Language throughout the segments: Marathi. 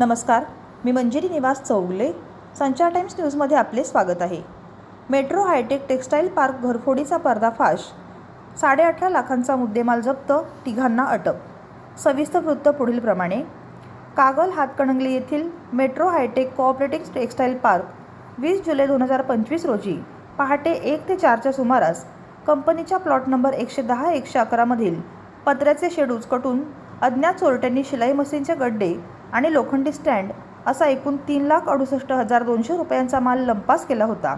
नमस्कार मी मंजिरी निवास चौगले संचार टाइम्स न्यूजमध्ये आपले स्वागत आहे. मेट्रो हायटेक टेक्स्टाईल पार्क घरफोडीचा पर्दाफाश साडेअठरा लाखांचा मुद्देमाल जप्त तिघांना अटक सविस्तर वृत्त पुढीलप्रमाणे कागल हातकणंगले येथील metro hi tech cooperative textile park वीस जुलै दोन हजार पंचवीस रोजी पहाटे एक ते चारच्या सुमारास कंपनीच्या प्लॉट नंबर एकशे दहा एकशे अकरामधील पत्र्याचे शेड उचकटून अज्ञात चोरट्यांनी शिलाई मशीनचे गड्डे आणि लोखंडी स्टँड असा एकूण तीन लाख अडुसष्ट हजार दोनशे रुपयांचा माल लंपास केला होता.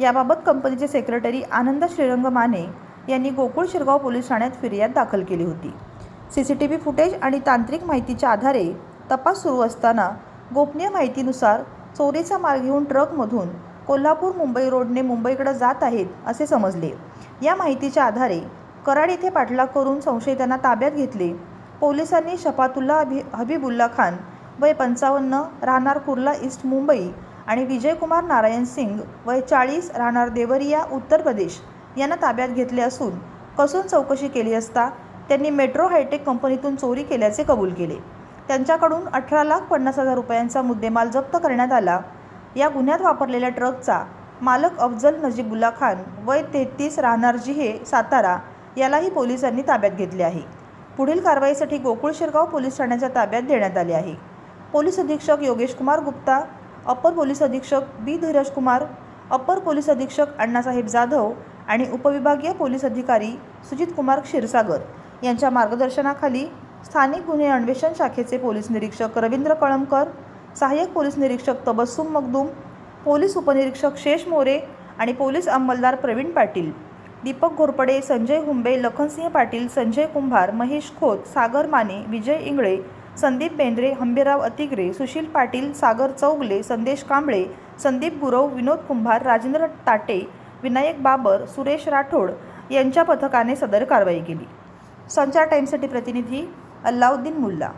याबाबत कंपनीचे सेक्रेटरी आनंद श्रीरंग माने यांनी गोकुळ शिरगाव पोलीस ठाण्यात फिर्याद दाखल केली होती. C C T V footage आणि तांत्रिक माहितीच्या आधारे तपास सुरू असताना गोपनीय माहितीनुसार चोरीचा माल घेऊन ट्रकमधून कोल्हापूर मुंबई रोडने मुंबईकडे जात आहेत असे समजले. या माहितीच्या आधारे कराड येथे पाठलाग करून संशयितांना ताब्यात घेतले पोलिसांनी शफातुल्ला हबी हबीबुल्ला खान वय पंचावन्न राहणार कुर्ला ईस्ट मुंबई आणि विजयकुमार नारायण सिंग वय चाळीस राहणार देवरिया उत्तर प्रदेश यांना ताब्यात घेतले असून कसून चौकशी केली असता त्यांनी मेट्रो हायटेक कंपनीतून चोरी केल्याचे कबूल केले. त्यांच्याकडून अठरा लाख पन्नास हजार रुपयांचा मुद्देमाल जप्त करण्यात आला. या गुन्ह्यात वापरलेल्या ट्रकचा मालक अफजल नजीबुल्ला खान वय तेहतीस राहणार जिहे सातारा यालाही पोलिसांनी ताब्यात घेतले आहे. पुढील कारवाईसाठी गोकुळ शिरगाव पोलीस ठाण्याच्या ताब्यात देण्यात आले आहे. पोलीस अधीक्षक योगेश कुमार गुप्ता अपर पोलीस अधीक्षक बी धीरज कुमार अपर पोलीस अधीक्षक अण्णासाहेब जाधव आणि उपविभागीय पोलीस अधिकारी सुजित कुमार क्षीरसागर यांच्या मार्गदर्शनाखाली स्थानिक गुन्हे अन्वेषण शाखेचे पोलीस निरीक्षक रवींद्र कळमकर सहाय्यक पोलीस निरीक्षक तबस्सुम मगदूम पोलीस उपनिरीक्षक शेष मोरे आणि पोलीस अंमलदार प्रवीण पाटील. दीपक घोरपडे संजय हुंबे लखनसिंह पाटील संजय कुंभार महेश खोत सागर माने विजय इंगळे संदीप बेंद्रे हंबीराव अतिग्रे सुशील पाटील सागर चौगले संदेश कांबळे संदीप गुरव विनोद कुंभार राजेंद्र ताटे विनायक बाबर सुरेश राठोड यांच्या पथकाने सदर कारवाई केली. संचार टाईमसाठी प्रतिनिधी अल्लाउद्दीन मुल्ला.